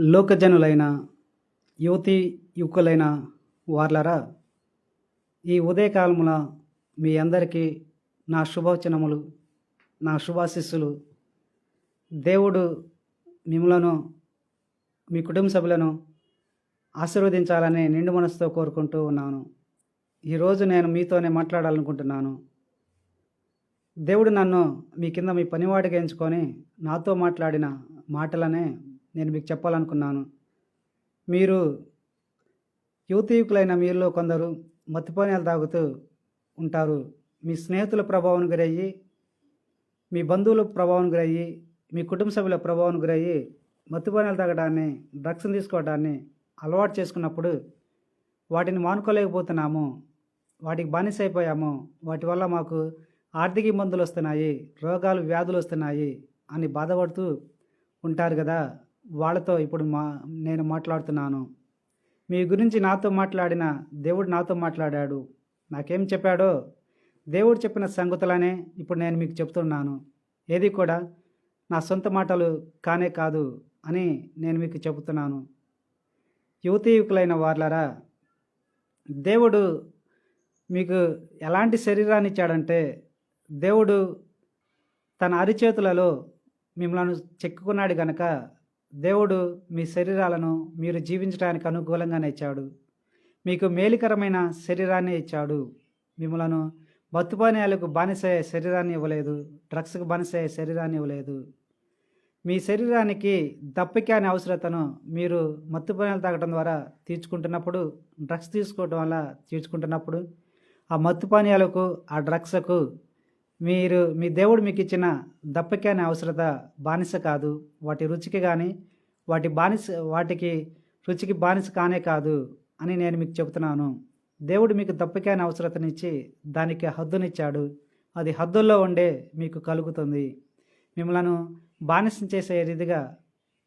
లోకజనులైన యువతి యువకులైన వార్లరా ఈ ఉదయకాలమున మీ అందరికీ నా శుభవచనములు నా శుభాశిస్సులు. దేవుడు మిమ్మలను మీ కుటుంబ సభ్యులను ఆశీర్వదించాలని నిండు మనసుతో కోరుకుంటూ ఉన్నాను. ఈరోజు నేను మీతోనే మాట్లాడాలనుకుంటున్నాను. దేవుడు నన్ను మీ కింద మీ పనివాడిగా ఎంచుకొని నాతో మాట్లాడిన మాటలనే నేను మీకు చెప్పాలనుకున్నాను. మీరు యువతీయుకులైన మీలో కొందరు మత్తుపానీయాలు తాగుతూ ఉంటారు. మీ స్నేహితుల ప్రభావం గురయ్యి మీ బంధువుల ప్రభావం గురయ్యి మీ కుటుంబ సభ్యుల ప్రభావం గురయ్యి మత్తిపానీయాలు తాగడాన్ని డ్రగ్స్ని తీసుకోవడాన్ని అలవాటు చేసుకున్నప్పుడు వాటిని మానుకోలేకపోతున్నాము. వాటికి బానిస అయిపోయాము వాటి వల్ల మాకు ఆర్థిక ఇబ్బందులు వస్తున్నాయి రోగాలు వ్యాధులు వస్తున్నాయి అని బాధపడుతూ ఉంటారు కదా. వాళ్ళతో ఇప్పుడు మా నేను మాట్లాడుతున్నాను. మీ గురించి నాతో మాట్లాడిన దేవుడు నాతో మాట్లాడాడు. నాకేం చెప్పాడో దేవుడు చెప్పిన సంగతులనే ఇప్పుడు నేను మీకు చెప్తున్నాను. ఏది కూడా నా సొంత మాటలు కానే కాదు అని నేను మీకు చెబుతున్నాను. యువతీ యువకులైన వార్లరా దేవుడు మీకు ఎలాంటి శరీరాన్ని ఇచ్చాడంటే దేవుడు తన అరిచేతులలో మిమ్మల్ని చెక్కుకున్నాడు గనక దేవుడు మీ శరీరాలను మీరు జీవించడానికి అనుకూలంగానే ఇచ్చాడు. మీకు మేలుకరమైన శరీరాన్ని ఇచ్చాడు. మిమ్మలను మత్తుపానీయాలకు బానిసయ్యే శరీరాన్ని ఇవ్వలేదు. డ్రగ్స్కు బానిసయ్యే శరీరాన్ని ఇవ్వలేదు. మీ శరీరానికి దప్పిక అనే అవసరతను మీరు మత్తుపానీయాలు తాగడం ద్వారా తీర్చుకుంటున్నప్పుడు డ్రగ్స్ తీసుకోవడం వల్ల తీర్చుకుంటున్నప్పుడు ఆ మత్తు పానీయాలకు ఆ డ్రగ్స్కు మీరు మీ దేవుడు మీకు ఇచ్చిన దప్పిక అనే అవసరత బానిస కాదు. వాటి రుచికి కానీ వాటి బానిస వాటికి రుచికి బానిస కానే కాదు అని నేను మీకు చెబుతున్నాను. దేవుడు మీకు దప్పిక అనే అవసరతనిచ్చి దానికి హద్దునిచ్చాడు. అది హద్దుల్లో ఉండే మీకు కలుగుతుంది. మిమ్మలను బానిసం చేసే రీతిగా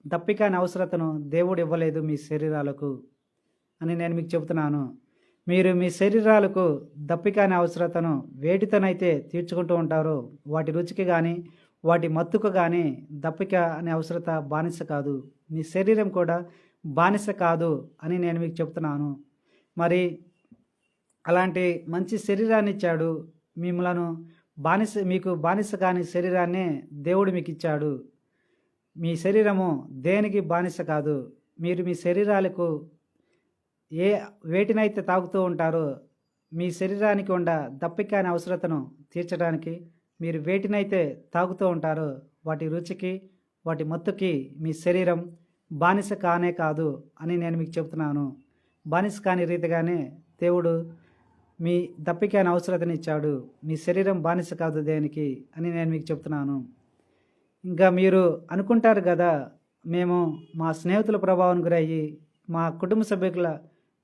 దప్పిక అనే అవసరతను దేవుడు ఇవ్వలేదు మీ శరీరాలకు అని నేను మీకు చెబుతున్నాను. మీరు మీ శరీరాలకు దప్పికాని అనే అవసరతను వేటితోనైతే తీర్చుకుంటూ ఉంటారో వాటి రుచికి కానీ వాటి మత్తుకు కానీ దప్పిక అనే అవసరత బానిస కాదు. మీ శరీరం కూడా బానిస కాదు అని నేను మీకు చెప్తున్నాను. మరి అలాంటి మంచి శరీరాన్ని ఇచ్చాడు. మిమ్మలను బానిస మీకు బానిస కాని శరీరాన్ని దేవుడు మీకు ఇచ్చాడు. మీ శరీరము దేనికి బానిస కాదు? మీరు మీ శరీరాలకు ఏ వేటినైతే తాగుతూ ఉంటారో మీ శరీరానికి ఉండ దప్పికాని అవసరతను తీర్చడానికి మీరు వేటినైతే తాగుతూ ఉంటారో వాటి రుచికి వాటి మత్తుకి మీ శరీరం బానిస కానే కాదు అని నేను మీకు చెప్తున్నాను బానిస కాని రీతిగానే దేవుడు మీ దప్పికాని అవసరతని ఇచ్చాడు. మీ శరీరం బానిస కాదు దేనికి అని నేను మీకు చెప్తున్నాను ఇంకా మీరు అనుకుంటారు కదా మేము మా స్నేహితుల ప్రభావం గురయ్యి మా కుటుంబ సభ్యుల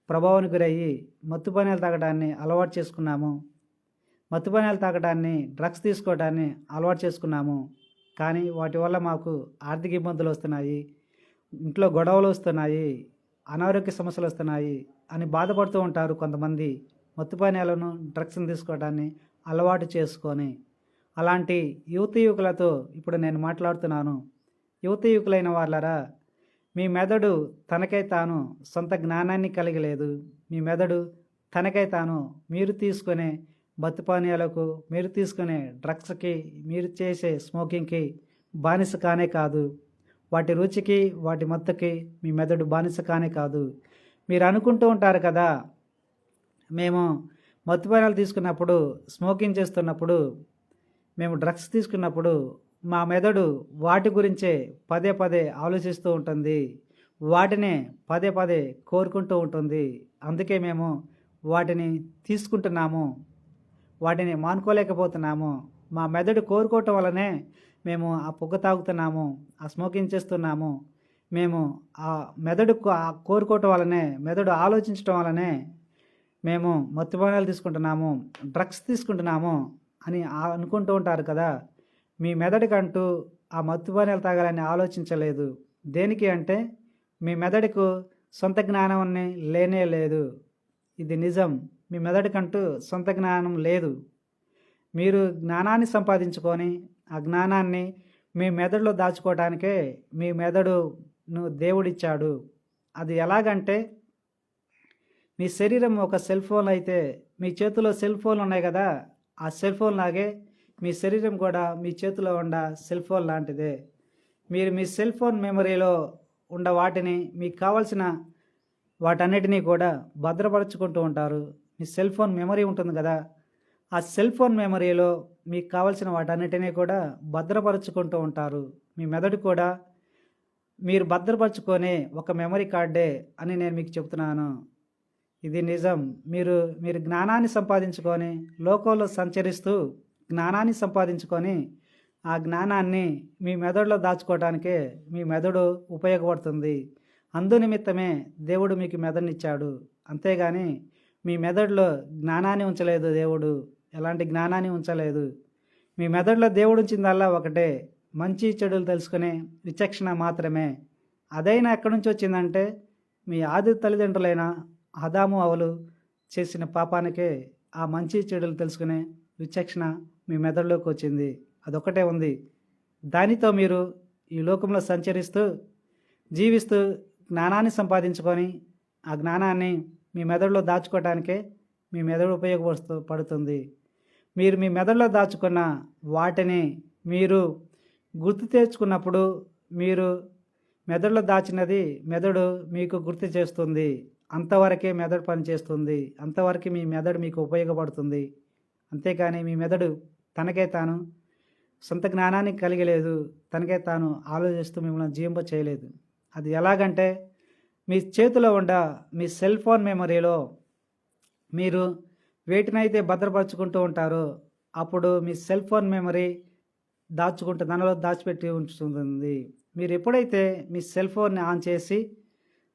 ప్రభావానికి గురయ్యి మత్తుపానీయాలు తాగడాన్ని అలవాటు చేసుకున్నాము. మత్తుపానీయాలు తాగడాన్ని డ్రగ్స్ తీసుకోవడాన్ని అలవాటు చేసుకున్నాము. కానీ వాటి వల్ల మాకు ఆర్థిక ఇబ్బందులు వస్తున్నాయి. ఇంట్లో గొడవలు వస్తున్నాయి. అనారోగ్య సమస్యలు వస్తున్నాయి అని బాధపడుతూ ఉంటారు కొంతమంది. మత్తుపానీయాలను డ్రగ్స్ని తీసుకోవడాన్ని అలవాటు చేసుకొని. అలాంటి యువత యువకులతో ఇప్పుడు నేను మాట్లాడుతున్నాను. యువతి యువకులైన వాళ్ళరా మీ మెదడు తనకై తాను సొంత జ్ఞానాన్ని కలిగలేదు. మీ మెదడు తనకై తాను మీరు తీసుకునే బతుపానీయాలకు మీరు తీసుకునే డ్రగ్స్కి మీరు చేసే స్మోకింగ్కి బానిస కానే కాదు. వాటి రుచికి వాటి మత్తుకి మీ మెదడు బానిస కానే కాదు. మీరు అనుకుంటూ ఉంటారు కదా మేము మత్తుపానీయాలు తీసుకున్నప్పుడు స్మోకింగ్ చేస్తున్నప్పుడు మేము డ్రగ్స్ తీసుకున్నప్పుడు మా మెదడు వాటి గురించే పదే పదే ఆలోచిస్తూ ఉంటుంది. వాటినే పదే పదే కోరుకుంటూ ఉంటుంది. అందుకే మేము వాటిని తీసుకుంటున్నాము. వాటిని మానుకోలేకపోతున్నాము. మా మెదడు కోరుకోవటం వల్లనే మేము ఆ పొగ తాగుతున్నాము ఆ స్మోకింగ్ చేస్తున్నాము. మేము ఆ మెదడు ఆ కోరుకోవటం వల్లనే మెదడు ఆలోచించటం వల్లనే మేము మత్తుపానాలు తీసుకుంటున్నాము డ్రగ్స్ తీసుకుంటున్నాము అని అనుకుంటూ ఉంటారు కదా. మీ మెదడుకంటూ ఆ మత్తుపానీయాలు తాగాలని ఆలోచించలేదు. దేనికి అంటే మీ మెదడుకు సొంత జ్ఞానం లేనే లేదు. ఇది నిజం. మీ మెదడుకంటూ సొంత జ్ఞానం లేదు. మీరు జ్ఞానాన్ని సంపాదించుకొని ఆ జ్ఞానాన్ని మీ మెదడులో దాచుకోవడానికే మీ మెదడును దేవుడిచ్చాడు. అది ఎలాగంటే మీ శరీరం ఒక సెల్ ఫోన్ అయితే మీ చేతిలో సెల్ ఫోన్లు ఉన్నాయి కదా ఆ సెల్ ఫోన్ లాగే మీ శరీరం కూడా మీ చేతిలో ఉన్న సెల్ ఫోన్ లాంటిదే. మీరు మీ సెల్ ఫోన్ మెమరీలో ఉన్న వాటిని మీకు కావాల్సిన వాటన్నిటినీ కూడా భద్రపరుచుకుంటూ ఉంటారు. మీ సెల్ ఫోన్ మెమరీ ఉంటుంది కదా ఆ సెల్ ఫోన్ మెమరీలో మీకు కావాల్సిన వాటన్నిటినీ కూడా భద్రపరుచుకుంటూ ఉంటారు. మీ మెదడు కూడా మీరు భద్రపరచుకునే ఒక మెమరీ కార్డే అని నేను మీకు చెప్తున్నాను. ఇది నిజం. మీరు మీరు జ్ఞానాన్ని సంపాదించుకొని లోకంలో సంచరిస్తూ జ్ఞానాన్ని సంపాదించుకొని ఆ జ్ఞానాన్ని మీ మెదడులో దాచుకోవడానికే మీ మెదడు ఉపయోగపడుతుంది. అందునిమిత్తమే దేవుడు మీకు మెదడునిచ్చాడు. అంతేగాని మీ మెదడులో జ్ఞానాన్ని ఉంచలేదు దేవుడు. ఎలాంటి జ్ఞానాన్ని ఉంచలేదు. మీ మెదడులో దేవుడు ఉంచిందల్లా ఒకటే. మంచి చెడులు తెలుసుకునే విచక్షణ మాత్రమే. అదైనా ఎక్కడి నుంచి వచ్చిందంటే మీ ఆది తల్లిదండ్రులైన హదాము అవలు చేసిన పాపానికే ఆ మంచి చెడులు తెలుసుకునే విచక్షణ మీ మెదడులోకి వచ్చింది. అదొక్కటే ఉంది. దానితో మీరు ఈ లోకంలో సంచరిస్తూ జీవిస్తూ జ్ఞానాన్ని సంపాదించుకొని ఆ జ్ఞానాన్ని మీ మెదడులో దాచుకోవడానికే మీ మెదడు ఉపయోగపడుతూ పడుతుంది. మీరు మీ మెదడులో దాచుకున్న వాటిని మీరు గుర్తు తెచ్చుకున్నప్పుడు మీరు మెదడులో దాచినది మెదడు మీకు గుర్తు చేస్తుంది. అంతవరకే మెదడు పనిచేస్తుంది. అంతవరకు మీ మెదడు మీకు ఉపయోగపడుతుంది. అంతేకాని మీ మెదడు తనకే తాను సొంత జ్ఞానాన్ని కలిగలేదు. తనకే తాను ఆలోచిస్తూ మిమ్మల్ని జీవింప చేయలేదు. అది ఎలాగంటే మీ చేతిలో ఉండ మీ సెల్ ఫోన్ మెమరీలో మీరు వేటినైతే భద్రపరుచుకుంటూ ఉంటారో అప్పుడు మీ సెల్ ఫోన్ మెమరీ దాచుకుంటూ దానిలో దాచిపెట్టి ఉంచుతుంది. మీరు ఎప్పుడైతే మీ సెల్ ఫోన్ని ఆన్ చేసి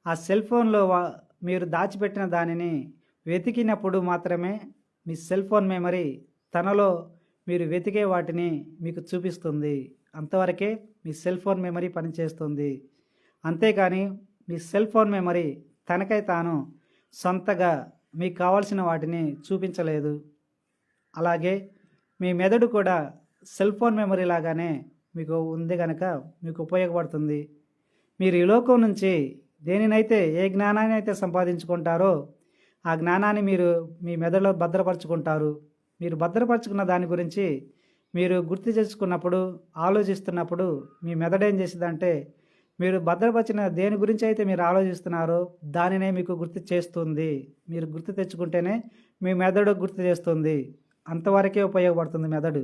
ఆ సెల్ ఫోన్లో వా- మీరు దాచిపెట్టిన దానిని వెతికినప్పుడు మాత్రమే మీ సెల్ ఫోన్ మెమరీ తనలో మీరు వెతికే వాటిని మీకు చూపిస్తుంది. అంతవరకే మీ సెల్ ఫోన్ మెమరీ పనిచేస్తుంది. అంతేకాని మీ సెల్ ఫోన్ మెమరీ తనకై తాను సొంతగా మీకు కావాల్సిన వాటిని చూపించలేదు. అలాగే మీ మెదడు కూడా సెల్ ఫోన్ మెమరీ లాగానే మీకు ఉంది కనుక మీకు ఉపయోగపడుతుంది. మీరు ఈ లోకం నుంచి దేనినైతే ఏ జ్ఞానాన్ని అయితే సంపాదించుకుంటారో ఆ జ్ఞానాన్ని మీరు మీ మెదడులో భద్రపరుచుకుంటారు. మీరు భద్రపరచుకున్న దాని గురించి మీరు గుర్తు చేసుకున్నప్పుడు ఆలోచిస్తున్నప్పుడు మీ మెదడు ఏం చేసిందంటే మీరు భద్రపరిచిన దేని గురించి అయితే మీరు ఆలోచిస్తున్నారో దానినే మీకు గుర్తు చేస్తుంది. మీరు గుర్తు తెచ్చుకుంటేనే మీ మెదడు గుర్తు చేస్తుంది. అంతవరకే ఉపయోగపడుతుంది మెదడు.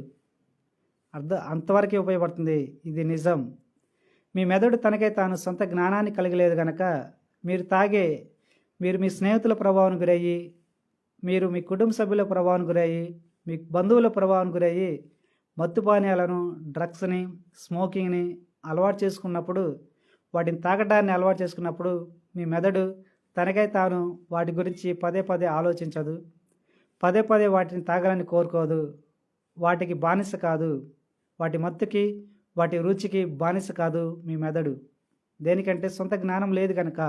అర్థ అంతవరకే ఉపయోగపడుతుంది. ఇది నిజం. మీ మెదడు తనకే తాను సొంత జ్ఞానాన్ని కలిగలేదు కనుక మీరు తాగే మీరు మీ స్నేహితుల ప్రభావం గురయ్యి మీరు మీ కుటుంబ సభ్యుల ప్రభావం గురయ్యి మీకు బంధువుల ప్రభావం గురయ్యి మత్తు పానీయాలను డ్రగ్స్ని స్మోకింగ్ని అలవాటు చేసుకున్నప్పుడు వాటిని తాగడాన్ని అలవాటు చేసుకున్నప్పుడు మీ మెదడు తనకై తాను వాటి గురించి పదే పదే ఆలోచించదు. పదే పదే వాటిని తాగాలని కోరుకోదు. వాటికి బానిస కాదు. వాటి మత్తుకి వాటి రుచికి బానిస కాదు మీ మెదడు. దేనికంటే సొంత జ్ఞానం లేదు కనుక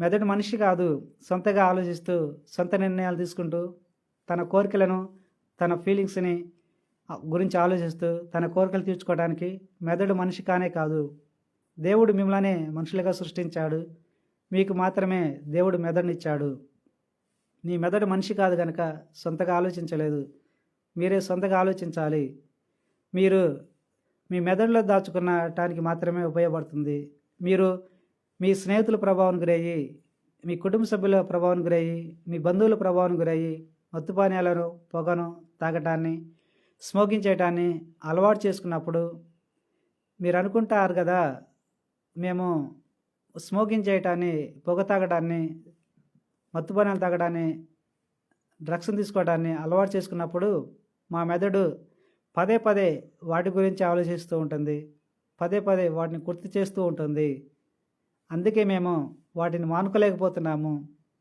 మెదడు మనిషి కాదు. సొంతగా ఆలోచిస్తూ సొంత నిర్ణయాలు తీసుకుంటూ తన కోరికలను తన ఫీలింగ్స్ని గురించి ఆలోచిస్తూ తన కోరికలు తీర్చుకోవడానికి మెదడు మనిషి కానే కాదు. దేవుడు మిమ్మల్ని మనుషులుగా సృష్టించాడు. మీకు మాత్రమే దేవుడు మెదడునిచ్చాడు. నీ మెదడు మనిషి కాదు కనుక సొంతగా ఆలోచించలేదు. మీరే సొంతగా ఆలోచించాలి. మీరు మీ మెదడులో దాచుకున్నటానికి మాత్రమే ఉపయోగపడుతుంది. మీరు మీ స్నేహితుల ప్రభావం గురయ్యి మీ కుటుంబ సభ్యుల ప్రభావం గురయ్యి మీ బంధువుల ప్రభావం గురయ్యి మత్తు పానీయాలను పొగను తాగటాన్ని స్మోకింగ్ చేయటాన్ని అలవాటు చేసుకున్నప్పుడు మీరు అనుకుంటారు కదా మేము స్మోకింగ్ చేయటాన్ని పొగ తాగడాన్ని మత్తు పానీయాలు తాగడాన్ని డ్రగ్స్ని తీసుకోవడాన్ని అలవాటు చేసుకున్నప్పుడు మా మెదడు పదే పదే వాటి గురించి ఆలోచిస్తూ ఉంటుంది. పదే పదే వాటిని గుర్తు చేస్తూ ఉంటుంది. అందుకే మేము వాటిని మానుకోలేకపోతున్నాము.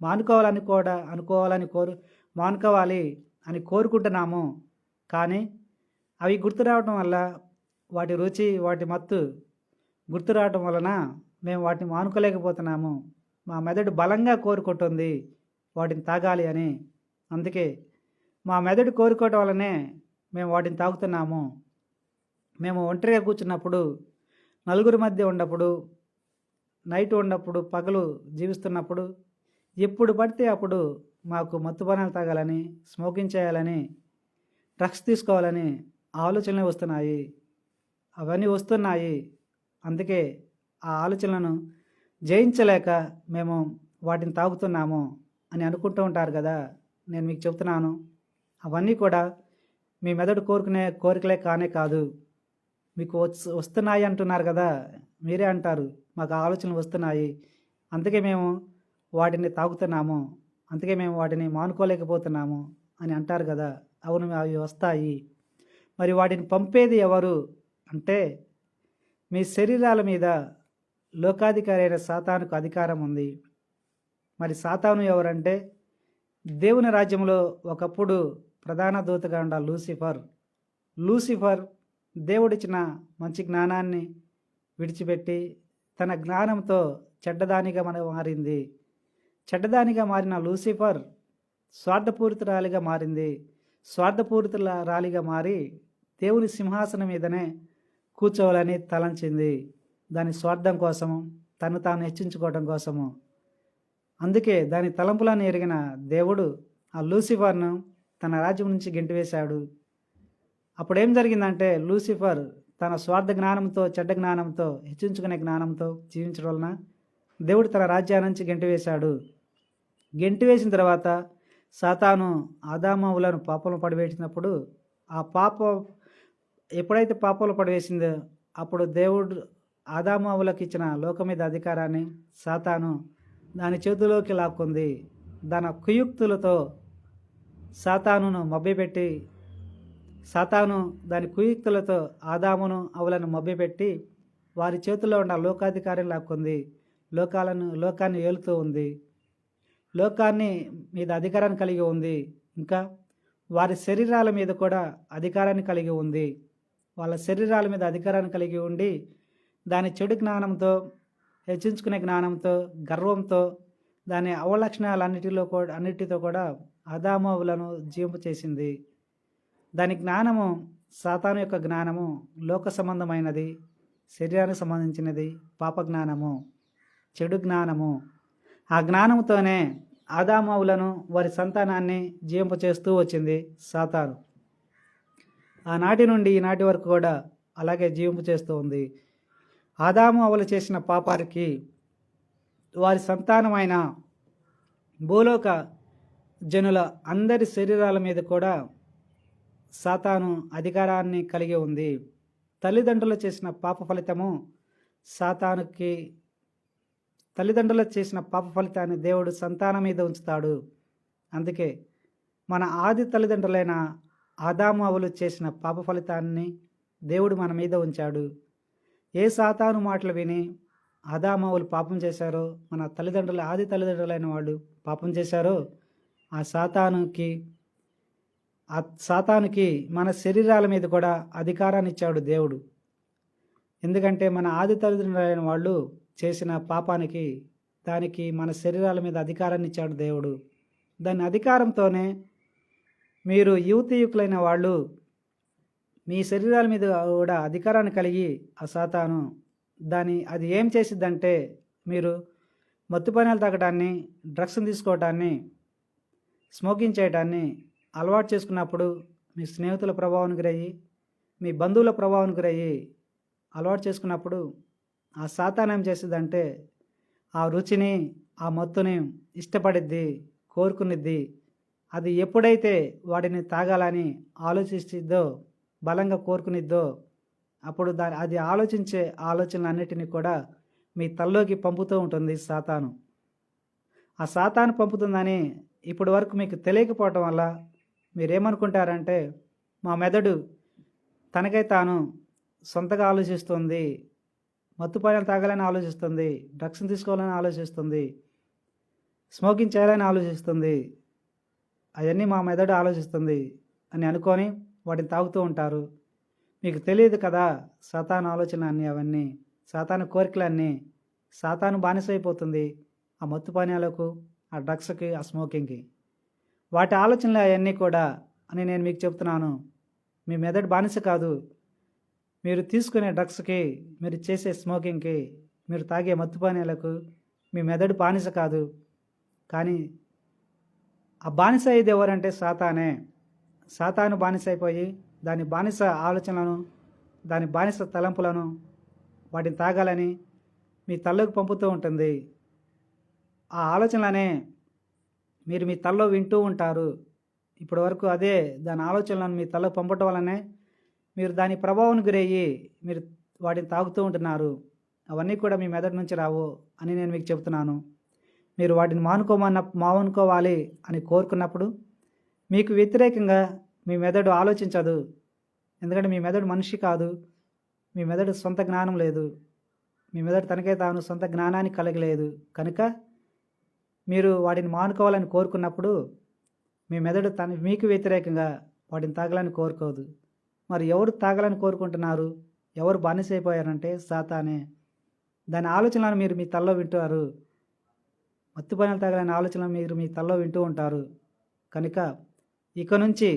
మానుకోవాలని కూడా అనుకోవాలని కోరు మానుకోవాలి అని కోరుకుంటున్నాము. కానీ అవి గుర్తు రావటం వల్ల వాటి రుచి వాటి మత్తు గుర్తు రావటం వలన మేము వాటిని మానుకోలేకపోతున్నాము. మా మెదడు బలంగా కోరుకుంటుంది వాటిని తాగాలి అని. అందుకే మా మెదడు కోరుకోవటం వల్లనే మేము వాటిని తాగుతున్నాము. మేము ఒంటరిగా కూర్చున్నప్పుడు నలుగురి మధ్య ఉన్నప్పుడు నైట్ ఉన్నప్పుడు పగలు జీవిస్తున్నప్పుడు ఎప్పుడు పడితే అప్పుడు మాకు మత్తుపానాలు తాగాలని స్మోకింగ్ చేయాలని డ్రగ్స్ తీసుకోవాలని ఆలోచనలు వస్తున్నాయి. అవన్నీ వస్తున్నాయి. అందుకే ఆ ఆలోచనలను జయించలేక మేము వాటిని తాగుతున్నాము అని అనుకుంటూ ఉంటారు కదా. నేను మీకు చెప్తున్నాను అవన్నీ కూడా మీ మెదడు కోరుకునే కోరికలే కానే కాదు. మీకు వస్తున్నాయి అంటున్నారు కదా. మీరే అంటారు మాకు ఆ ఆలోచనలు వస్తున్నాయి. అందుకే మేము వాటిని తాగుతున్నాము. అందుకే మేము వాటిని మానుకోలేకపోతున్నాము అని అంటారు కదా అవును అవి వస్తాయి. మరి వాటిని పంపేది ఎవరు అంటే మీ శరీరాల మీద లోకాధికారి అయిన సాతానుకు అధికారం ఉంది. మరి సాతాను ఎవరంటే దేవుని రాజ్యంలో ఒకప్పుడు ప్రధాన దూతగా ఉండ లూసిఫర్. లూసిఫర్ దేవుడిచ్చిన మంచి జ్ఞానాన్ని విడిచిపెట్టి తన జ్ఞానంతో చెడ్డదానిగా మన మారింది. చెడ్డదానిగా మారిన లూసిఫర్ స్వార్థపూరితురాలిగా మారింది. స్వార్థపూరితుల రాలిగా మారి దేవుని సింహాసనం మీదనే కూర్చోవాలని తలంచింది. దాని స్వార్థం కోసము తను తాను హెచ్చించుకోవడం కోసము. అందుకే దాని తలంపులను ఎరిగిన దేవుడు ఆ లూసిఫర్ను తన రాజ్యం నుంచి గెంటివేశాడు. అప్పుడు ఏం జరిగిందంటే లూసిఫర్ తన స్వార్థ జ్ఞానంతో చెడ్డ జ్ఞానంతో హెచ్చించుకునే జ్ఞానంతో జీవించడం వలన దేవుడు తన రాజ్యాన్ని గెంటివేశాడు. గెంటి వేసిన తర్వాత సాతాను ఆదామవులను పాపంలో పడివేసినప్పుడు ఆ పాప ఎప్పుడైతే పాపంలో పడివేసిందో అప్పుడు దేవుడు ఆదామవులకు ఇచ్చిన లోకం మీద అధికారాన్ని సాతాను దాని చేతిలోకి లాక్కుంది. దాని కుయుక్తులతో సాతానును మభ్యపెట్టి సాతాను దాని కుయుక్తులతో ఆదామును అవులను మభ్యపెట్టి వారి చేతిలో ఉన్న లోకాధికారం లాక్కుంది. లోకాలను లోకాన్ని ఏలుతూ ఉంది. లోకాన్ని మీద అధికారాన్ని కలిగి ఉంది. ఇంకా వారి శరీరాల మీద కూడా అధికారాన్ని కలిగి ఉంది. వాళ్ళ శరీరాల మీద అధికారాన్ని కలిగి ఉండి దాని చెడు జ్ఞానంతో హెచ్చించుకునే జ్ఞానంతో గర్వంతో దాని అవలక్షణాలన్నిటిలో కూడా అన్నిటితో కూడా అదామవులను జీంపు చేసింది. దాని జ్ఞానము సాతాను యొక్క జ్ఞానము లోక సంబంధమైనది శరీరానికి సంబంధించినది పాప జ్ఞానము చెడు జ్ఞానము. ఆ జ్ఞానంతోనే ఆదామవులను వారి సంతానాన్ని జీవింపచేస్తూ వచ్చింది సాతాను. ఆనాటి నుండి ఈనాటి వరకు కూడా అలాగే జీవింపు చేస్తూ ఉంది. ఆదాము చేసిన పాపానికి వారి సంతానమైన భూలోక జనుల అందరి శరీరాల మీద కూడా సాతాను అధికారాన్ని కలిగి ఉంది. తల్లిదండ్రులు చేసిన పాప ఫలితము సాతానుకి తల్లిదండ్రులు చేసిన పాప ఫలితాన్ని దేవుడు సంతానం మీద ఉంచుతాడు. అందుకే మన ఆది తల్లిదండ్రులైన ఆదామావులు చేసిన పాప ఫలితాన్ని దేవుడు మన మీద ఉంచాడు. ఏ సాతాను మాటలు విని ఆదామావులు పాపం చేశారో మన తల్లిదండ్రులు ఆది తల్లిదండ్రులైన వాళ్ళు పాపం చేశారో ఆ సాతానుకి ఆ సాతానికి మన శరీరాల మీద కూడా అధికారాన్ని ఇచ్చాడు దేవుడు. ఎందుకంటే మన ఆది తల్లిదండ్రులైన వాళ్ళు చేసిన పాపానికి దానికి మన శరీరాల మీద అధికారాన్ని ఇచ్చాడు దేవుడు. దాని అధికారంతోనే మీరు యువతీయుకులైన వాళ్ళు మీ శరీరాల మీద కూడా అధికారాన్ని కలిగి ఆ సాతాను దాని అది ఏం చేసిద్దంటే మీరు మత్తు పనులు తాగడాన్ని డ్రగ్స్ తీసుకోవటాన్ని స్మోకింగ్ చేయడాన్ని అలవాటు చేసుకున్నప్పుడు మీ స్నేహితుల ప్రభావానికి గురయ్యి మీ బంధువుల ప్రభావానికి గురయ్యి అలవాటు చేసుకున్నప్పుడు ఆ సాతానం ఏం చేస్తుందంటే ఆ రుచిని ఆ మత్తుని ఇష్టపడిద్ది కోరుకునిద్ది. అది ఎప్పుడైతే వాటిని తాగాలని ఆలోచిస్తుందో బలంగా కోరుకునిద్దో అప్పుడు దాని అది ఆలోచించే ఆలోచనలన్నిటినీ కూడా మీ తల్లోకి పంపుతూ ఉంటుంది సాతాను. ఆ సాతాను పంపుతుందని ఇప్పటి వరకు మీకు తెలియకపోవటం వల్ల మీరేమనుకుంటారంటే మా మెదడు తనకై తాను సొంతగా ఆలోచిస్తుంది మత్తుపాయలను తాగాలని ఆలోచిస్తుంది డ్రగ్స్ని తీసుకోవాలని ఆలోచిస్తుంది స్మోకింగ్ చేయాలని ఆలోచిస్తుంది అవన్నీ మా మెదడు ఆలోచిస్తుంది అని అనుకొని వాటిని తాగుతూ ఉంటారు. మీకు తెలియదు కదా సాతాను ఆలోచన అన్నీ అవన్నీ సాతాను కోరికలన్నీ సాతాను బానిసైపోతుంది ఆ మత్తు పానీయాలకు ఆ డ్రగ్స్కి ఆ స్మోకింగ్కి. వాటి ఆలోచనలు అవన్నీ కూడా అని నేను మీకు చెప్తున్నాను. మీ మెదడు బానిస కాదు మీరు తీసుకునే డ్రగ్స్కి మీరు చేసే స్మోకింగ్కి మీరు తాగే మత్తుపానీయాలకు మీ మెదడు బానిస కాదు. కానీ ఆ బానిస అయ్యేది ఎవరంటే సాతానే. సాతాను బానిస అయిపోయి దాని బానిస ఆలోచనలను దాని బానిస తలంపులను వాటిని తాగాలని మీ తల్లోకి పంపుతూ ఉంటుంది. ఆ ఆలోచనలనే మీరు మీ తల్లో వింటూ ఉంటారు. ఇప్పటి వరకు అదే దాని ఆలోచనలను మీ తల్లకు పంపటం వల్లనే మీరు దాని ప్రభావం గురయ్యి మీరు వాటిని తాగుతూ ఉంటున్నారు. అవన్నీ కూడా మీ మెదడు నుంచి రావు అని నేను మీకు చెప్తున్నాను మీరు వాటిని మానుకోమన్న మానుకోవాలి అని కోరుకున్నప్పుడు మీకు వ్యతిరేకంగా మీ మెదడు ఆలోచించదు. ఎందుకంటే మీ మెదడు మనిషి కాదు. మీ మెదడు సొంత జ్ఞానం లేదు. మీ మెదడు తనకే తాను సొంత జ్ఞానాన్ని కలగలేదు. కనుక మీరు వాటిని మానుకోవాలని కోరుకున్నప్పుడు మీ మెదడు తన మీకు వ్యతిరేకంగా వాటిని తాగాలని కోరుకోదు. మరి ఎవరు తాగాలని కోరుకుంటున్నారు? ఎవరు బానిసైపోయారంటే సాతానే. దాని ఆలోచనలను మీరు మీ తల్లో వింటారు. మత్తు పనులు తాగాలని ఆలోచనలు మీరు మీ తల్లో వింటూ ఉంటారు. కనుక ఇక నుంచి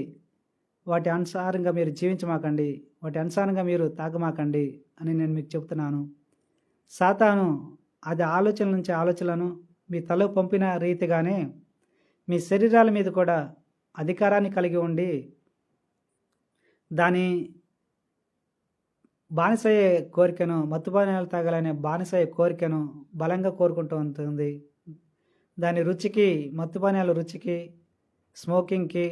వాటి అనుసారంగా మీరు జీవించమాకండి. వాటి అనుసారంగా మీరు తాగమాకండి అని నేను మీకు చెప్తున్నాను. సాతాను అది ఆలోచన నుంచి ఆలోచనలను మీ తలకు పంపిన రీతిగానే మీ శరీరాల మీద కూడా అధికారాన్ని కలిగి ఉండి దాని బానిసయ్యే కోరికను మత్తుపానీయాలు తాగాలనే బానిసయ్యే కోరికను బలంగా కోరుకుంటూ ఉంటుంది. దాని రుచికి మత్తుపానీయాల రుచికి స్మోకింగ్కి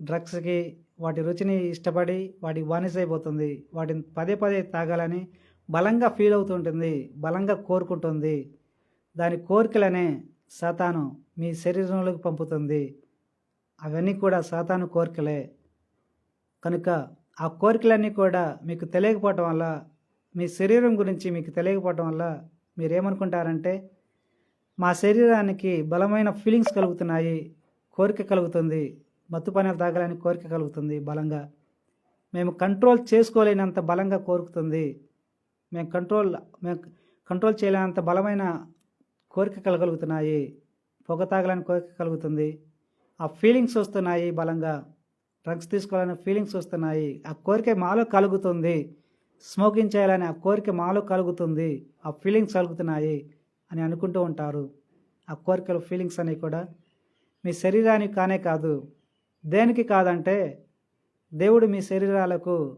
డ్రగ్స్కి వాటి రుచిని ఇష్టపడి వాటికి బానిసైపోతుంది. వాటిని పదే పదే తాగాలని బలంగా ఫీల్ అవుతుంటుంది బలంగా కోరుకుంటుంది. దాని కోరికలనే సాతాను మీ శరీరంలోకి పంపుతుంది. అవన్నీ కూడా సాతాను కోరికలే. కనుక ఆ కోరికలన్నీ కూడా మీకు తెలియకపోవటం వల్ల మీ శరీరం గురించి మీకు తెలియకపోవటం వల్ల మీరేమనుకుంటారంటే మా శరీరానికి బలమైన ఫీలింగ్స్ కలుగుతున్నాయి కోరిక కలుగుతుంది మత్తు పనులు తాగాలని కోరిక కలుగుతుంది బలంగా. మేము కంట్రోల్ చేసుకోలేనంత బలంగా కోరుకుతుంది. మేము కంట్రోల్ మేము కంట్రోల్ చేయలేనంత బలమైన కోరిక కలగలుగుతున్నాయి పొగ తాగాలని కోరిక కలుగుతుంది. ఆ ఫీలింగ్స్ వస్తున్నాయి బలంగా. డ్రగ్స్ తీసుకోవాలనే ఫీలింగ్స్ వస్తున్నాయి. ఆ కోరిక మాలో కలుగుతుంది. స్మోకింగ్ చేయాలని ఆ కోరిక మాలో కలుగుతుంది. ఆ ఫీలింగ్స్ కలుగుతున్నాయి అని అనుకుంటూ ఉంటారు. ఆ కోరికలు ఫీలింగ్స్ అనేవి కూడా మీ శరీరానికి కానే కాదు దేనికి కాదంటే దేవుడు మీ శరీరాలకు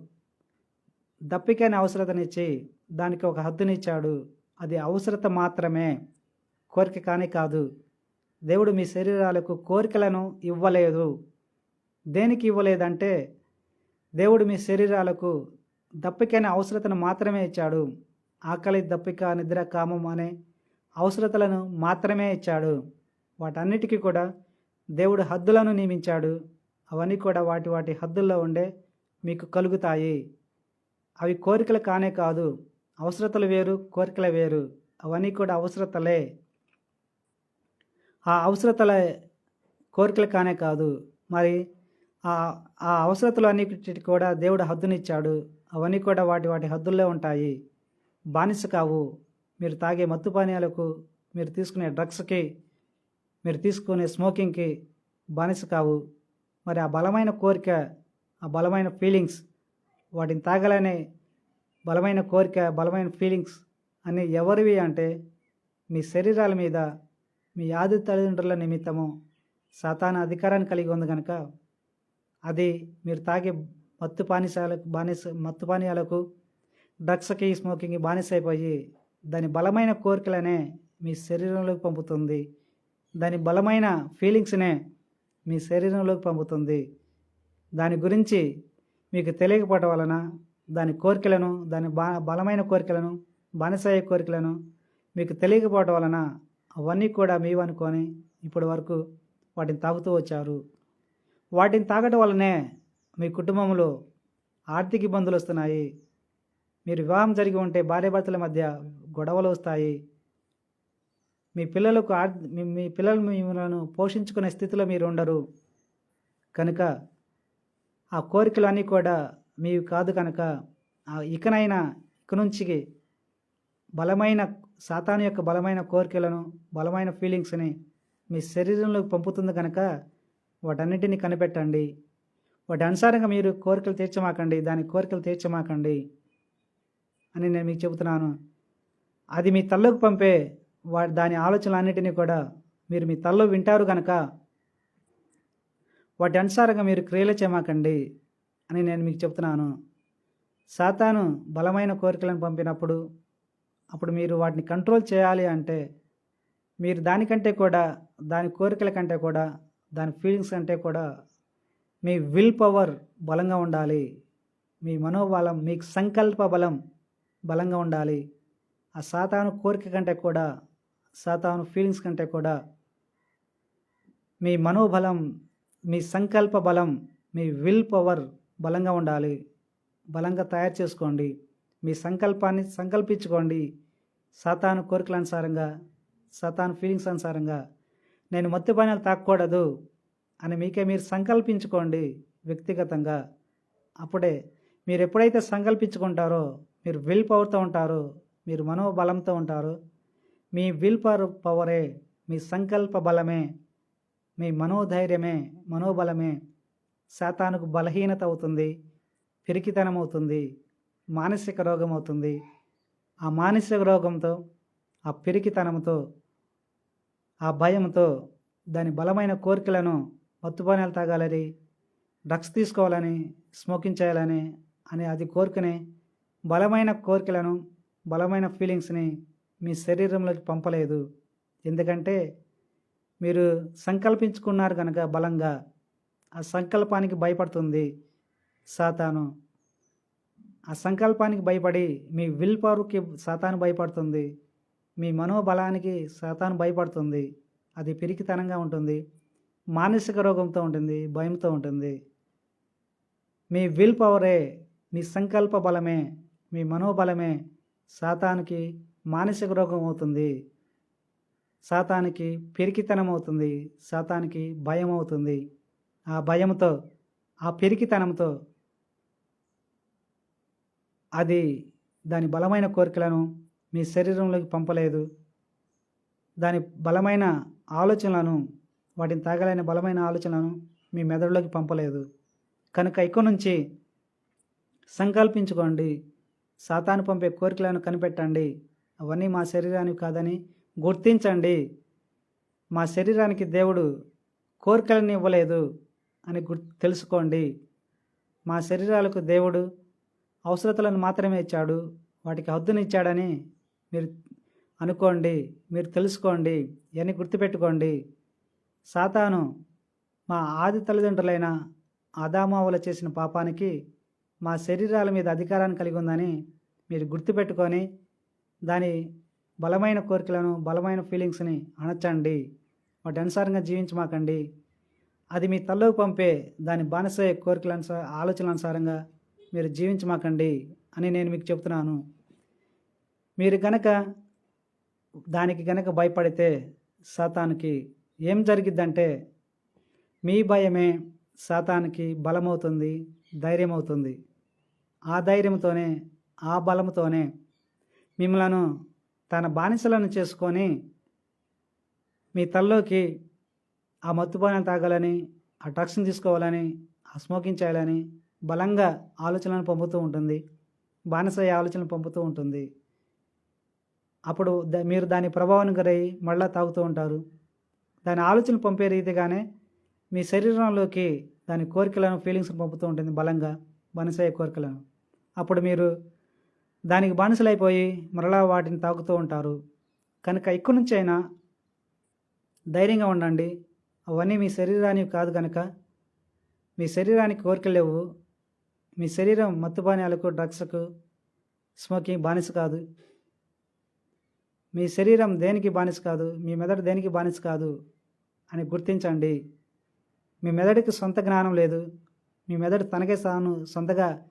దప్పికైన అవసరతనిచ్చి దానికి ఒక హద్దునిచ్చాడు. అది అవసరత మాత్రమే. కోరిక కానీ కాదు. దేవుడు మీ శరీరాలకు కోరికలను ఇవ్వలేదు. దేనికి ఇవ్వలేదంటే దేవుడు మీ శరీరాలకు దప్పికైన అవసరతను మాత్రమే ఇచ్చాడు. ఆకలి దప్పిక నిద్ర కామం అనే అవసరతలను మాత్రమే ఇచ్చాడు. వాటన్నిటికీ కూడా దేవుడు హద్దులను నియమించాడు. అవన్నీ కూడా వాటి వాటి హద్దుల్లో ఉండే మీకు కలుగుతాయి. అవి కోరికలు కానే కాదు అవసరతలు వేరు కోరికలు వేరు. అవన్నీ కూడా అవసరతలే. ఆ అవసరతల కోరికలు కానే కాదు. మరి ఆ ఆ అవసరతలు అన్నిటికి కూడా దేవుడు హద్దునిచ్చాడు. అవన్నీ కూడా వాటి వాటి హద్దుల్లో ఉంటాయి. బానిస కావు. మీరు తాగే మత్తు పానీయాలకు మీరు తీసుకునే డ్రగ్స్కి మీరు తీసుకునే స్మోకింగ్కి బానిస కావు. మరి ఆ బలమైన కోరిక ఆ బలమైన ఫీలింగ్స్ వాటిని తాగలనే బలమైన కోరిక బలమైన ఫీలింగ్స్ అన్నీ ఎవరివి అంటే మీ శరీరాల మీద మీ ఆది తల్లిదండ్రుల నిమిత్తము సాతాన అధికారాన్ని కలిగి ఉంది కనుక అది మీరు తాగే మత్తు పానీసాలకు బానిస మత్తు పానీయాలకు డ్రగ్స్కి స్మోకింగ్ బానిస అయిపోయి దాని బలమైన కోరికలనే మీ శరీరంలోకి పంపుతుంది. దాని బలమైన ఫీలింగ్స్నే మీ శరీరంలోకి పంపుతుంది. దాని గురించి మీకు తెలియకపోవటం వలన దాని కోరికలను దాని బా బలమైన కోరికలను బానిసయ్యే కోరికలను మీకు తెలియకపోవటం వలన అవన్నీ కూడా మీవనుకొని ఇప్పటి వరకు వాటిని తాగుతూ వచ్చారు. వాటిని తాగటం వల్లనే మీ కుటుంబంలో ఆర్థిక ఇబ్బందులు వస్తున్నాయి. మీరు వివాహం జరిగి ఉంటే భార్యాభర్తల మధ్య గొడవలు వస్తాయి. మీ పిల్లలకు ఆర్ మీ- మీ పిల్లలు మిమ్మల్ని పోషించుకునే స్థితిలో మీరు ఉండరు. కనుక ఆ కోరికలు అన్నీ కూడా మీవి కాదు కనుక ఆ ఇకనైనా ఇక నుంచి బలమైన సాతాను యొక్క బలమైన కోరికలను బలమైన ఫీలింగ్స్ని మీ శరీరంలోకి పంపుతుంది కనుక వాటన్నిటిని కనిపెట్టండి. వాటి అనుసారంగా మీరు కోరికలు తీర్చమాకండి. దాని కోరికలు తీర్చమాకండి అని నేను మీకు చెబుతున్నాను. అది మీ తల్లోకి పంపే వా దాని ఆలోచనలన్నిటినీ కూడా మీరు మీ తల్లో వింటారు కనుక వాటి అనుసారంగా మీరు క్రియలు చేయమాకండి అని నేను మీకు చెప్తున్నాను సాతాను బలమైన కోరికలను పంపినప్పుడు అప్పుడు మీరు వాటిని కంట్రోల్ చేయాలి అంటే మీరు దానికంటే కూడా దాని కోరికల కంటే కూడా దాని ఫీలింగ్స్ కంటే కూడా మీ విల్ పవర్ బలంగా ఉండాలి. మీ మనోబలం మీ సంకల్ప బలం బలంగా ఉండాలి. ఆ సాతాను కోరిక కంటే కూడా సాతాను ఫీలింగ్స్ కంటే కూడా మీ మనోబలం మీ సంకల్ప బలం మీ విల్ పవర్ బలంగా ఉండాలి. బలంగా తయారు చేసుకోండి. మీ సంకల్పాన్ని సంకల్పించుకోండి. సాతాను కోరికల అనుసారంగా సాతాను ఫీలింగ్స్ అనుసారంగా నేను మత్తు పానీయాలు తాగకూడదు అని మీకే మీరు సంకల్పించుకోండి వ్యక్తిగతంగా. అప్పుడే మీరు ఎప్పుడైతే సంకల్పించుకుంటారో మీరు విల్ పవర్తో ఉంటారో మీరు మనోబలంతో ఉంటారో మీ విల్ పవర్ పవరే మీ సంకల్ప బలమే మీ మనోధైర్యమే మనోబలమే శాతానికి బలహీనత అవుతుంది పిరికితనం అవుతుంది మానసిక రోగం అవుతుంది ఆ మానసిక రోగంతో ఆ పిరికితనంతో ఆ భయంతో దాని బలమైన కోరికలను మత్తుపానీయాలు తాగాలని డ్రగ్స్ తీసుకోవాలని స్మోకింగ్ చేయాలని అనే అది కోరికని బలమైన కోరికలను బలమైన ఫీలింగ్స్ని మీ శరీరంలోకి పంపలేదు. ఎందుకంటే మీరు సంకల్పించుకున్నారు కనుక బలంగా ఆ సంకల్పానికి భయపడుతుంది సాతాను. ఆ సంకల్పానికి భయపడి మీ విల్ పవర్కి సాతాను భయపడుతుంది. మీ మనోబలానికి సాతాను భయపడుతుంది. అది పిరికితనంగా ఉంటుంది. మానసిక రోగంతో ఉంటుంది. భయంతో ఉంటుంది. మీ విల్ పవరే మీ సంకల్ప బలమే మీ మనోబలమే సాతానికి మానసిక రోగం అవుతుంది. సాతానికి పెరికితనం అవుతుంది. సాతానికి భయం అవుతుంది. ఆ భయంతో ఆ పెరికితనంతో అది దాని బలమైన కోరికలను మీ శరీరంలోకి పంపలేదు. దాని బలమైన ఆలోచనలను వాటిని తాగలేని బలమైన ఆలోచనలను మీ మెదడులోకి పంపలేదు. కనుక ఇక నుంచి సంకల్పించుకోండి. సాతాను పంపే కోరికలను కనిపెట్టండి. అవన్నీ మా శరీరానికి కాదని గుర్తించండి. మా శరీరానికి దేవుడు కోరికలను ఇవ్వలేదు అని గుర్ తెలుసుకోండి. మా శరీరాలకు దేవుడు అవసరతలను మాత్రమే ఇచ్చాడు. వాటికి హద్దునిచ్చాడని మీరు అనుకోండి మీరు తెలుసుకోండి ఇవన్నీ గుర్తుపెట్టుకోండి. సాతాను మా ఆది తల్లిదండ్రులైన ఆదామావుల చేసిన పాపానికి మా శరీరాల మీద అధికారాన్ని కలిగి ఉందని మీరు గుర్తుపెట్టుకొని దాని బలమైన కోరికలను బలమైన ఫీలింగ్స్ని అణచండి. వాటి అనుసారంగా జీవించమాకండి. అది మీ తల్లోకి పంపే దాని బానిస కోరికల ఆలోచనల అనుసారంగా మీరు జీవించమాకండి అని నేను మీకు చెప్తున్నాను మీరు గనక దానికి గనక భయపడితే సాతానికి ఏం జరిగిద్దంటే మీ భయమే సాతానికి బలమవుతుంది ధైర్యం అవుతుంది ఆ ధైర్యంతోనే ఆ బలంతోనే మిమ్మలను తన బానిసలను చేసుకొని మీ తల్లోకి ఆ మత్తుపానాలు తాగాలని ఆ డ్రగ్స్ని తీసుకోవాలని ఆ స్మోకింగ్ చేయాలని బలంగా ఆలోచనలను పంపుతూ ఉంటుంది. బానిస ఆలోచనలు పంపుతూ ఉంటుంది. అప్పుడు మీరు దాని ప్రభావానికి గురై మళ్ళా తాగుతూ ఉంటారు. దాని ఆలోచనలు పంపే రీతిగానే మీ శరీరంలోకి దాని కోరికలను ఫీలింగ్స్ పంపుతూ ఉంటుంది బలంగా బానిసయ్యే కోరికలను. అప్పుడు మీరు దానికి బానిసలైపోయి మరలా వాటిని తాగుతూ ఉంటారు. కనుక ఇక్కడి నుంచి అయినా ధైర్యంగా ఉండండి. అవన్నీ మీ శరీరానికి కాదు కనుక మీ శరీరానికి కోరికలు లేవు. మీ శరీరం మత్తుపానీయాలకు డ్రగ్స్కు స్మోకింగ్ బానిస కాదు. మీ శరీరం దేనికి బానిస కాదు? మీ మెదడు దేనికి బానిస కాదు? అని గుర్తించండి. మీ మెదడుకి సొంత జ్ఞానం లేదు. మీ మెదడు తనకే తాను సొంతగా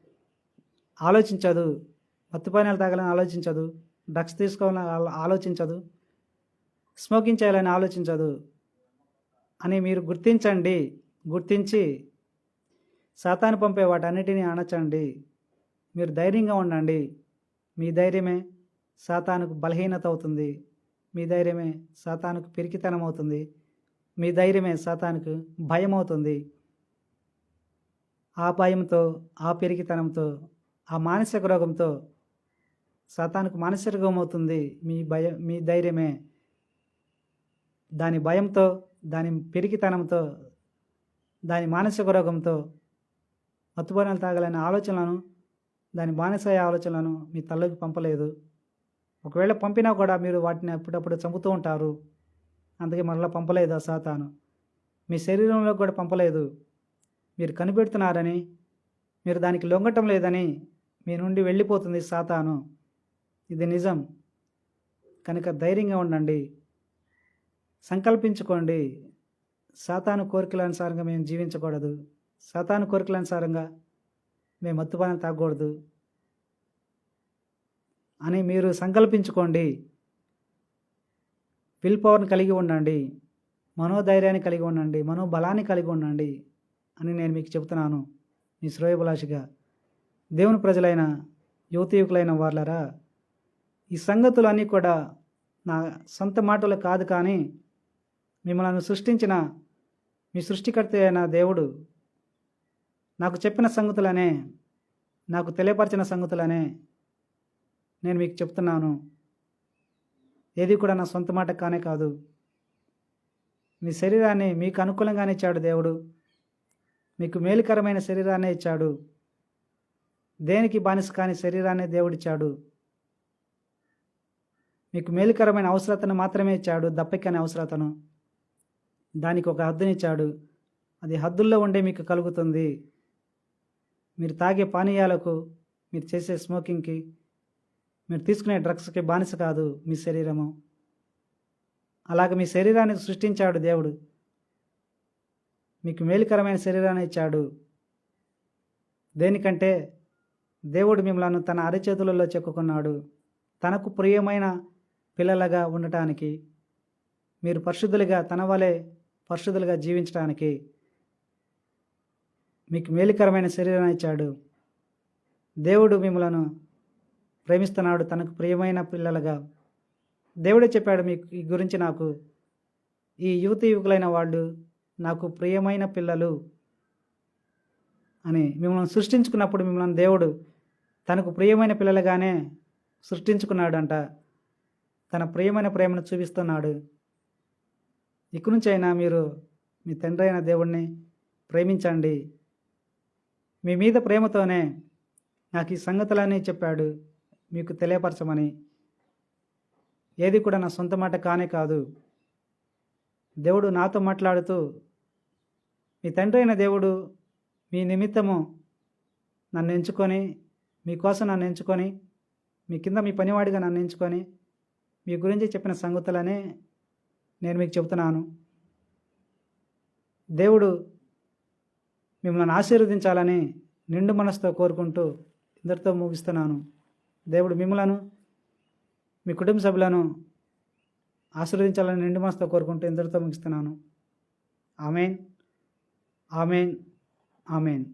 ఆలోచించదు. మత్తుపానీయాలు తాగాలని ఆలోచించదు. డ్రగ్స్ తీసుకోవాలని ఆలోచించదు. స్మోకింగ్ చేయాలని ఆలోచించదు. అని మీరు గుర్తించండి. గుర్తించి శాతాన్ని పంపే వాటన్నిటినీ అణచండి. మీరు ధైర్యంగా ఉండండి. మీ ధైర్యమే. సాతానుకు బలహీనత అవుతుంది. మీ ధైర్యమే సాతానుకు పిరికితనం అవుతుంది. మీ ధైర్యమే సాతానుకు భయం అవుతుంది. ఆ భయంతో ఆ పెరిగితనంతో ఆ మానసిక రోగంతో సాతానుకు మానసిక రోగం అవుతుంది. మీ భయం మీ ధైర్యమే. దాని భయంతో దాని పెరిగితనంతో దాని మానసిక రోగంతో మత్తుబోనాలు తాగాలనే ఆలోచనలను దాని బానిసాయ ఆలోచనలను మీ తల్లోకి పంపలేదు. ఒకవేళ పంపినా కూడా మీరు వాటిని అప్పుడప్పుడు చంపుతూ ఉంటారు. అందుకే మరలా పంపలేదు ఆ సాతాను. మీ శరీరంలో కూడా పంపలేదు. మీరు కనిపెడుతున్నారని మీరు దానికి లొంగటం లేదని మీ నుండి వెళ్ళిపోతుంది సాతాను. ఇది నిజం. కనుక ధైర్యంగా ఉండండి. సంకల్పించుకోండి. సాతాను కోరికల అనుసారంగా మేము జీవించకూడదు. సాతాను కోరికల అనుసారంగా మేము మత్తుపానం తాగకూడదు. అని మీరు సంకల్పించుకోండి. విల్ పవర్ని కలిగి ఉండండి. మనోధైర్యాన్ని కలిగి ఉండండి. మనోబలాన్ని కలిగి ఉండండి అని నేను మీకు చెబుతున్నాను. మీ శ్రేయభిలాషిగా. దేవుని ప్రజలైన యువతయుకులైన వాళ్ళరా ఈ సంగతులన్నీ కూడా నా సొంత మాటలు కాదు కానీ మిమ్మల్ని సృష్టించిన మీ సృష్టికర్త అయిన దేవుడు నాకు చెప్పిన సంగతులనే నాకు తెలియపరిచిన సంగతులనే నేను మీకు చెప్తున్నాను. ఏది కూడా నా సొంత మాట కానే కాదు. మీ శరీరాన్ని మీకు అనుకూలంగానే ఇచ్చాడు దేవుడు. మీకు మేలుకరమైన శరీరాన్నే ఇచ్చాడు. దేనికి బానిస కాని శరీరాన్ని దేవుడిచ్చాడు మీకు మేలుకరమైన అవసరతను మాత్రమే ఇచ్చాడు దప్పికని అవసరతను. దానికి ఒక హద్దునిచ్చాడు అది హద్దుల్లో ఉండే మీకు కలుగుతుంది. మీరు తాగే పానీయాలకు మీరు చేసే స్మోకింగ్కి మీరు తీసుకునే డ్రగ్స్కి బానిస కాదు మీ శరీరము. అలాగ మీ శరీరాన్ని సృష్టించాడు దేవుడు. మీకు మేలుకరమైన శరీరాన్ని ఇచ్చాడు. దేనికంటే దేవుడు మిమ్మల్ని తన అరచేతులలో చెక్కుకున్నాడు. తనకు ప్రియమైన పిల్లలుగా ఉండటానికి మీరు పరిశుద్ధులుగా తన వలె పరిశుద్ధులుగా జీవించడానికి మీకు మేలుకరమైన శరీరాన్ని ఇచ్చాడు. దేవుడు మిమ్మలను ప్రేమిస్తున్నాడు తనకు ప్రియమైన పిల్లలుగా. దేవుడే చెప్పాడు మీకు ఈ గురించి నాకు. ఈ యువతి యువకులైన వాళ్ళు నాకు ప్రియమైన పిల్లలు అని మిమ్మల్ని సృష్టించుకున్నప్పుడు మిమ్మల్ని దేవుడు తనకు ప్రియమైన పిల్లలుగానే సృష్టించుకున్నాడంట. తన ప్రియమైన ప్రేమను చూపిస్తున్నాడు. ఇక్కడి నుంచి అయినా మీరు మీ తండ్రి అయిన దేవుణ్ణి ప్రేమించండి. మీ మీద ప్రేమతోనే నాకు ఈ సంగతులన్నీ చెప్పాడు. మీకు తెలియపరచమని. ఏది కూడా నా సొంత మాట కానే కాదు. దేవుడు నాతో మాట్లాడుతూ మీ తండ్రి అయిన దేవుడు మీ నిమిత్తము నన్ను ఎంచుకొని మీకోసం నన్ను ఎంచుకొని మీ కింద మీ పనివాడిగా నన్ను ఎంచుకొని మీ గురించి చెప్పిన సంగతులనే నేను మీకు చెబుతున్నాను. దేవుడు మిమ్మల్ని ఆశీర్వదించాలని నిండు మనసుతో కోరుకుంటూ ఇందరితో ముగిస్తున్నాను. దేవుడు మిమ్మలను మీ కుటుంబ సభ్యులను ఆశీర్వదించాలని నిండు మనసుతో కోరుకుంటూ ఇందరితో ముగిస్తున్నాను. ఆమెన్. ఆమెన్. ఆమెన్.